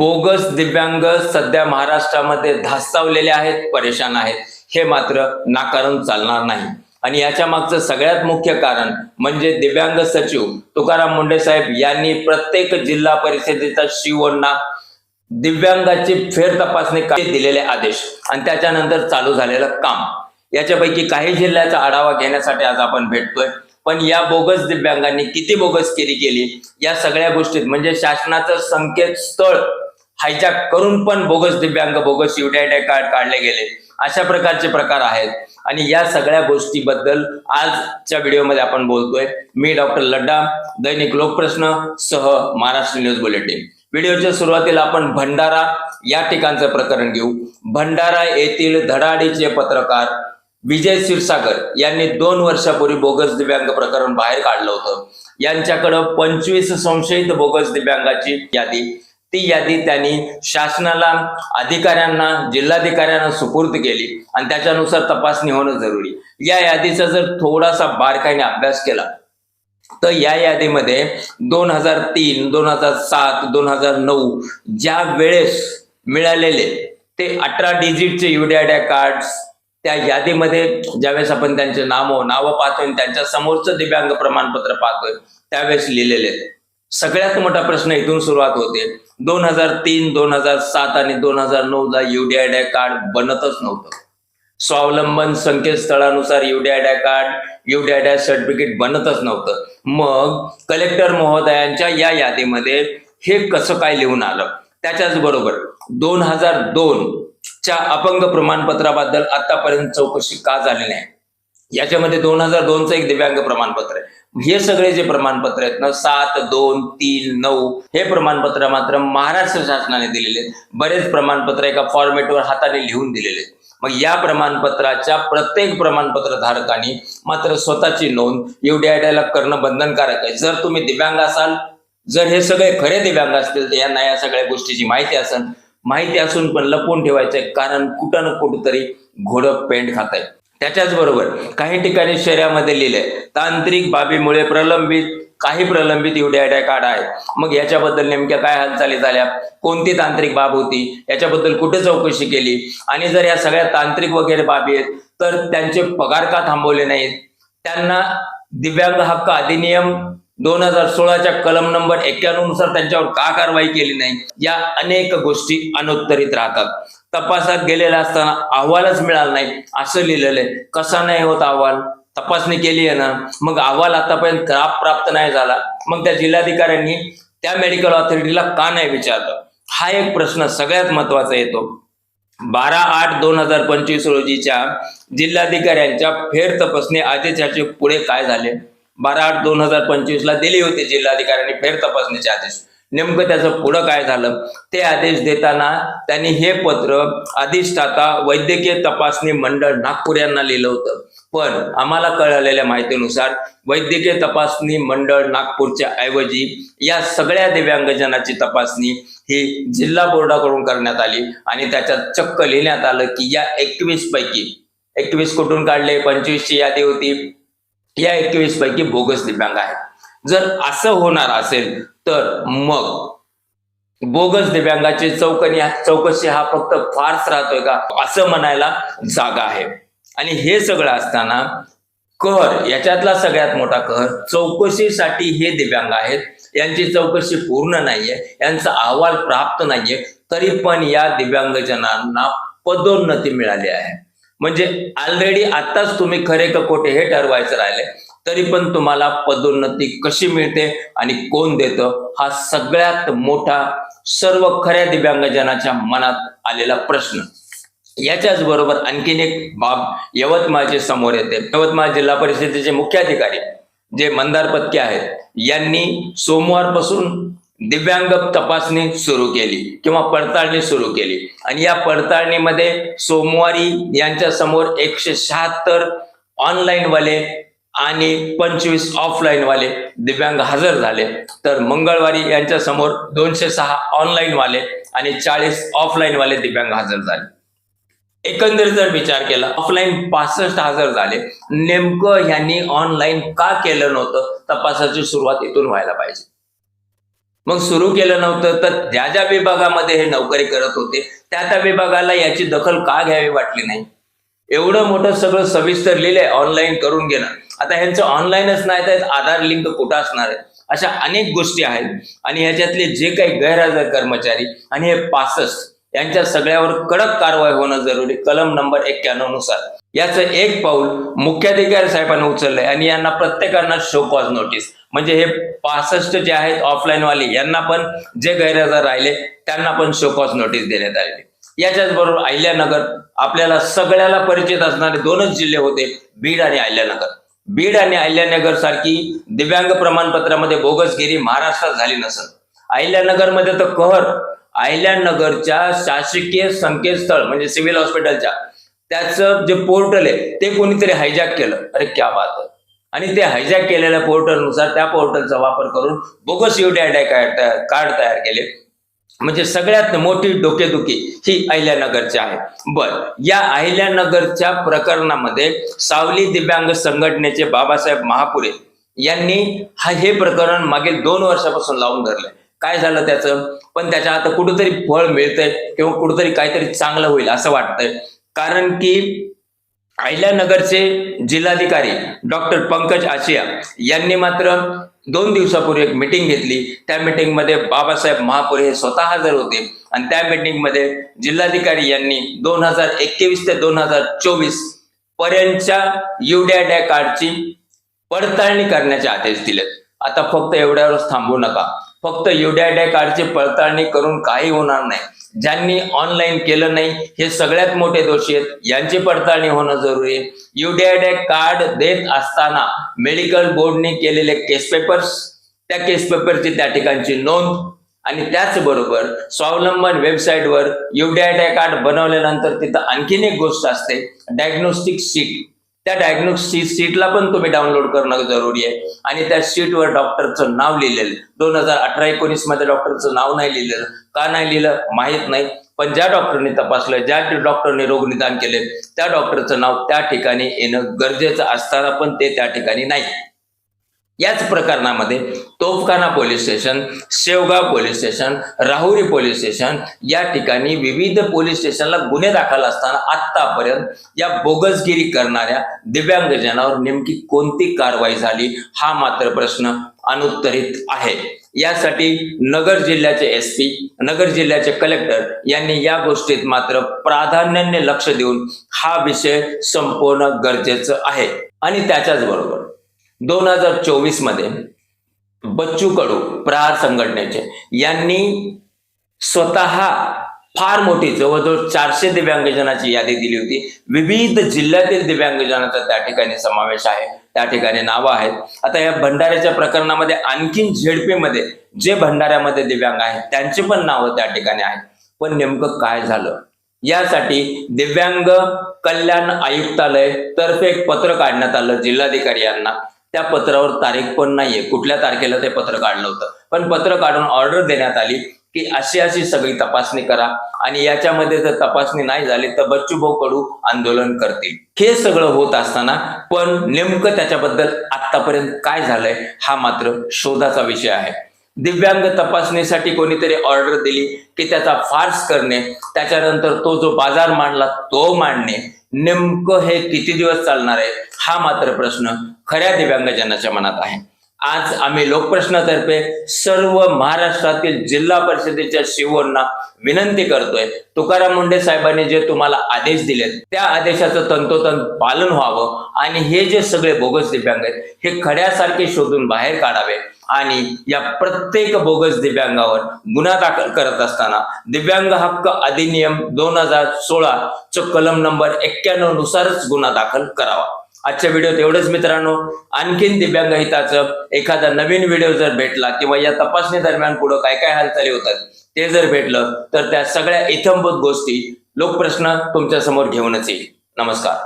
Bogus दिव्यांग सध्या महाराष्ट्रामध्ये धास्तावलेले आहेत परेशान आहेत. हे मात्र नाकारून चालणार नाही. आणि याच्या मागचं सगळ्यात मुख्य कारण म्हणजे दिव्यांग सचिव तुकाराम मुंडे साहेब यांनी प्रत्येक जिल्हा परिषदेचा शिवण्णा दिव्यांगाची फेर तपासणी का- दिलेले आदेश आणि त्याच्यानंतर चालू झालेलं काम. याच्यापैकी काही जिल्ह्याचा आढावा घेण्यासाठी आज आपण भेटतोय. पण या बोगस दिव्यांगांनी किती बोगसगिरी केली या सगळ्या गोष्टीत म्हणजे शासनाचं संकेतस्थळ हायजॅक करून पण बोगस दिव्यांग बोगस युडीआय कार्ड काढले गेले. अशा प्रकारचे प्रकार आहेत. आणि या सगळ्या गोष्टीबद्दल आजच्या व्हिडिओमध्ये आपण बोलतोय. मी डॉक्टर लड्डा दैनिक लोकप्रश्न सह महाराष्ट्र न्यूज बुलेटिन. व्हिडिओच्या सुरुवातीला आपण भंडारा या ठिकाणचं प्रकरण घेऊ. भंडारा येथील धडाडीचे पत्रकार विजय क्षीरसागर यांनी दोन वर्षापूर्वी बोगस दिव्यांग प्रकरण बाहेर काढलं होतं. यांच्याकडं पंचवीस संशयित बोगस दिव्यांगाची यादी ती यादी त्यांनी शासनाला अधिकाऱ्यांना जिल्हाधिकाऱ्यांना सुपूर्द केली आणि त्याच्यानुसार तपासणी होणं जरुरी. या यादीचा जर थोडासा बारकाईने अभ्यास केला तर या यादीमध्ये दोन हजार तीन दोन हजार सात दोन हजार नऊ ज्या वेळेस मिळालेले ते अठरा डिजिटचे युडीआय कार्ड त्या यादीमध्ये ज्यावेळेस आपण त्यांचे नामो नावं पाहतोय त्यांच्या समोरचं दिव्यांग प्रमाणपत्र पाहतोय त्यावेळेस लिहिलेले. सगळ्यात मोठा प्रश्न इथून सुरुवात होते. दोन हजार तीन दोन हजार सात आणि दोन हजार नऊ ला युडीआय कार्ड बनतच नव्हतं. स्वावलंबन संकेतस्थळानुसार युडीआय कार्ड युडीआय सर्टिफिकेट बनतच नव्हतं. मग कलेक्टर महोदयांच्या या यादीमध्ये हे कसं काय लिहून आलं? त्याच्याच बरोबर दोन हजार दोन च्या अपंग प्रमाणपत्राबद्दल आतापर्यंत चौकशी का झाली नाही? याच्यामध्ये दोन हजार दोनचं एक दिव्यांग प्रमाणपत्र आहे. हे सगळे जे प्रमाणपत्र आहेत ना सात दोन तीन नऊ हे प्रमाणपत्र मात्र महाराष्ट्र शासनाने दिलेले आहेत. बरेच प्रमाणपत्र एका फॉर्मेटवर हाताने लिहून दिलेले आहेत. मग या प्रमाणपत्राच्या प्रत्येक प्रमाणपत्र धारकाने मात्र स्वतःची नोंद UDID ला करणं बंधनकारक आहे. जर तुम्ही दिव्यांग असाल जर हे सगळे खरे दिव्यांग असतील तर यांना या सगळ्या गोष्टीची माहिती असेल माहिती असून पण लपवून ठेवायचंय कारण कुठं ना कुठंतरी घोडं पेंट खात आहे त्याच्याच बरोबर काही ठिकाणी शहरामध्ये लिहिलंय तांत्रिक बाबीमुळे प्रलंबित काही प्रलंबित युडीआय कार्ड आहे मग याच्याबद्दल नेमक्या काय हालचाली झाल्या? कोणती तांत्रिक बाब होती? याच्याबद्दल कुठे चौकशी केली? आणि जर या सगळ्या तांत्रिक वगैरे बाबी आहेत तर त्यांचे पगार का थांबवले नाहीत? त्यांना दिव्यांग हक्क अधिनियम दोन हजार सोळाच्या कलम नंबर एक्क्याण्णवनुसार त्यांच्यावर का कारवाई केली नाही या अनेक गोष्टी अनुत्तरित राहतात. तपासात गेलेला असताना अहवालच मिळाला नाही. असं लिहिलेलं आहे. कसा नाही होत अहवाल? तपासणी केली आहे ना? मग अहवाल आतापर्यंत खराब प्राप्त नाही झाला. मग त्या जिल्हाधिकाऱ्यांनी त्या मेडिकल ऑथॉरिटीला का नाही विचारलं? हा एक प्रश्न सगळ्यात महत्त्वाचा येतो. बारा आठ दोन हजार पंचवीस रोजीच्या जिल्हाधिकाऱ्यांच्या फेर तपासणी आदेशाचे पुढे काय झाले? बारा आठ दोन हजार पंचवीस ला दिली होती जिल्हाधिकाऱ्यांनी फेर तपासणीचे आदेश. नेमकं त्याचं पुढं काय झालं? ते आदेश देताना त्यांनी हे पत्र अधिष्ठाता वैद्यकीय तपासणी मंडळ नागपूर यांना लिहिलं होतं. पण आम्हाला कळलेल्या माहितीनुसार वैद्यकीय तपासणी मंडळ नागपूरच्या ऐवजी या सगळ्या दिव्यांगजनाची तपासणी ही जिल्हा बोर्डाकडून करण्यात आली आणि त्याच्यात चक्क लिहिण्यात आलं की या एकवीस पैकी एकवीस कुठून काढले? पंचवीस ची यादी होती. या एकवीस पैकी बोगस दिव्यांग आहेत. जर असं होणार असेल तर मग बोगस दिव्यांगाची चौकणी चौकशी हा फक्त फार्स राहतोय का? असं म्हणायला जागा आहे. आणि हे सगळं असताना कर याच्यातला सगळ्यात मोठा कर चौकशीसाठी हे दिव्यांग आहेत. यांची चौकशी पूर्ण नाहीये यांचा अहवाल प्राप्त नाहीये. तरी पण या दिव्यांगजनांना पदोन्नती मिळाली आहे. म्हणजे ऑलरेडी आताच तुम्ही खरे का खोटे हे ठरवायचं राहिले तरी पण तुम्हाला पदोन्नती कशी मिळते आणि कोण देतं हा सगळ्यात मोठा सर्व खऱ्या दिव्यांगजनाच्या मनात आलेला प्रश्न. याच्याच बरोबर आणखीन एक बाब यवतमाळचे समोर येते. यवतमाळ जिल्हा परिषदेचे मुख्याधिकारी जे मंदार पत्के आहेत यांनी सोमवारपासून दिव्यांग तपासणी सुरू केली किंवा पडताळणी सुरू केली. आणि या पडताळणीमध्ये सोमवारी यांच्या समोर एकशे शहात्तर ऑनलाईन वाले आणि पंचवीस ऑफलाईन वाले दिव्यांग हजर झाले. तर मंगळवारी यांच्या समोर दोनशे सहा ऑनलाईन वाले आणि चाळीस ऑफलाईन वाले दिव्यांग हजर झाले. एकंदरीत जर विचार केला ऑफलाईन पासष्ट हजर झाले. नेमकं ह्यांनी ऑनलाईन का केलं नव्हतं तपासाची सुरुवात इथून व्हायला पाहिजे. मग सुरू केलं नव्हतं तर ज्या ज्या विभागामध्ये हे नोकरी करत होते त्या त्या विभागाला याची दखल का घ्यावी वाटली नाही? एवढं मोठं सगळं सविस्तर लिहिलंय ऑनलाईन करून घेणं. आता ह्यांचं ऑनलाईनच नाही तर आधार लिंक कुठं असणार आहे? अशा अनेक गोष्टी आहेत. आणि ह्याच्यातले जे काही गैरहजर कर्मचारी आणि हे पासष्ट यांच्या सगळ्यावर कडक कारवाई होणं जरुरी. कलम नंबर एक्क्याण्णवनुसार. याचं एक पाऊल मुख्याधिकारी साहेबांनी उचललंय आणि यांना प्रत्येकांना शो कॉज नोटीस. म्हणजे हे पासष्ट जे आहेत ऑफलाईन वाले यांना पण जे गैरहजर राहिले त्यांना पण शो कॉज नोटीस देण्यात आलेली. याच्याच बरोबर अहिल्यानगर आपल्याला सगळ्याला परिचित असणारे दोनच जिल्हे होते बीड आणि अहिल्यानगर. बीड आणि अहिल्यानगर सारखी दिव्यांग प्रमाणपत्रामध्ये बोगसगिरी महाराष्ट्रात झाली नसत अहिल्यानगरमध्ये तर कहर अहिल्यानगरच्या शासकीय संकेतस्थळ म्हणजे सिव्हिल हॉस्पिटलच्या त्याचं जे पोर्टल आहे ते कोणीतरी हायजॅक केलं. अरे क्या बात आहे आणि ते हायजॅक केलेल्या पोर्टलनुसार त्या पोर्टलचा वापर करून बोगस युटीआय कार्ड तयार केले. म्हणजे सगळ्यात मोठी डोकेदुखी ही अहिल्यानगरची आहे. बर या अहिल्यानगरच्या प्रकरणामध्ये सावली दिव्यांग संघटनेचे बाबासाहेब महापुरे यांनी हा हे प्रकरण मागील दोन वर्षापासून लावून धरले काय झालं त्याचं? पण त्याच्या आता कुठंतरी फळ मिळतंय किंवा कुठंतरी काहीतरी चांगलं होईल असं वाटतंय. कारण की अहिल्यानगरचे जिल्हाधिकारी डॉक्टर पंकज आशिया यांनी मात्र दोन दिवसापूर्वी एक मिटिंग घेतली. त्या मिटिंगमध्ये बाबासाहेब महापुरे हे स्वतः हजर होते. आणि त्या मिटिंगमध्ये जिल्हाधिकारी यांनी दोन हजार एकवीस ते दोन हजार चोवीस पर्यंतच्या युडॅडॅ कार्डची पडताळणी करण्याचे आदेश दिलेत. आता फक्त एवढ्यावरच थांबू नका. फक्त युडॅडॅ कार्डची पडताळणी करून काही होणार नाही. ज्यांनी ऑनलाईन केलं नाही हे सगळ्यात मोठे दोषी आहेत. यांची पडताळणी होणं जरुरी आहे. युडॅडॅ कार्ड देत असताना मेडिकल बोर्डने केलेले केस पेपर्स त्या केस पेपरची त्या ठिकाणची नोंद आणि त्याचबरोबर स्वावलंबन वेबसाईटवर युडॅडॅ कार्ड बनवल्यानंतर तिथं आणखीन एक गोष्ट असते डायग्नोस्टिक शीट त्या डायग्नोस्टिक सीटला पण तुम्ही डाउनलोड करणं जरुरी आहे. आणि त्या सीटवर डॉक्टरचं नाव लिहिलेलं दोन हजार अठरा एकोणीसमध्ये डॉक्टरचं नाव नाही लिहिलेलं. का नाही लिहिलं? माहीत नाही. पण ज्या डॉक्टरने तपासलं ज्या डॉक्टरने रोग निदान केले त्या डॉक्टरचं नाव त्या ठिकाणी येणं गरजेचं असताना पण ते त्या ठिकाणी नाही. याच प्रकरणामध्ये Tofkhana police station Shevgaon police station Rahuri police station या ठिकाणी विविध पोलीस स्टेशनला गुन्हे दाखल असताना आतापर्यंत या बोगसगिरी करणाऱ्या दिव्यांगजनावर नेमकी कोणती कारवाई झाली हा मात्र प्रश्न अनुत्तरित आहे. यासाठी नगर जिल्ह्याचे एस पी नगर जिल्ह्याचे कलेक्टर यांनी या गोष्टीत मात्र प्राधान्याने लक्ष देऊन हा विषय संपवणं गरजेचं आहे. आणि त्याच्याच बरोबर दोन हजार चोवीसमध्ये बच्चू कडू प्रहार संघटनेचे यांनी स्वतः फार मोठी जवळजवळ चारशे दिव्यांगजनाची यादी दिली होती. विविध जिल्ह्यातील दिव्यांगजनाचा त्या ठिकाणी समावेश आहे त्या ठिकाणी नावं आहेत. आता या भंडाऱ्याच्या प्रकरणामध्ये आणखीन झेडपीमध्ये जे भंडाऱ्यामध्ये दिव्यांग आहेत त्यांची पण नावं त्या ठिकाणी आहेत. पण नेमकं काय झालं? यासाठी दिव्यांग कल्याण आयुक्तालय तर्फे एक पत्र काढण्यात आलं जिल्हाधिकारी यांना. त्या पत्रावर तारीख पण नाहीये. कुठल्या तारखेला ते पत्र काढलं होतं. पण पत्र काढून ऑर्डर देण्यात आली की अशी अशी सगळी तपासणी करा आणि याच्यामध्ये जर तपासणी नाही झाली तर बच्चूभाऊ कडू आंदोलन करतील. हे सगळं होत असताना पण नेमकं त्याच्याबद्दल आतापर्यंत काय झालंय हा मात्र शोधाचा विषय आहे. दिव्यांग तपासणीसाठी कोणीतरी ऑर्डर दिली की त्याचा फार्स करणे त्याच्यानंतर तो जो बाजार मांडला तो मांडणे नेमकं हे किती दिवस चालणार आहे? हा मात्र प्रश्न खऱ्या दिव्यांगजनाच्या मनात आहे. आज आम्ही लोकप्रश्नातर्फे सर्व महाराष्ट्रातील जिल्हा परिषदेच्या शिवांना विनंती करतोय. तुकाराम मुंडे साहेबांनी जे तुम्हाला आदेश दिलेत त्या आदेशाचं तंतोतंत पालन व्हावं आणि हे जे सगळे बोगस दिव्यांग आहेत हे खड्यासारखे शोधून बाहेर काढावे आणि या प्रत्येक बोगस दिव्यांगावर गुन्हा दाखल करत असताना दिव्यांग हक्क अधिनियम दोन हजार सोळा च कलम नंबर एक्क्याण्णव नुसारच गुन्हा दाखल करावा. आजच्या व्हिडिओत एवढंच मित्रांनो. आणखीन दिव्यांग हिताचं एखादा नवीन व्हिडिओ जर भेटला किंवा या तपासणी दरम्यान पुढं काय काय हालचाली होतात ते जर भेटलं तर त्या सगळ्या इथंभूत गोष्टी लोकप्रश्न तुमच्यासमोर घेऊनच येईल. नमस्कार.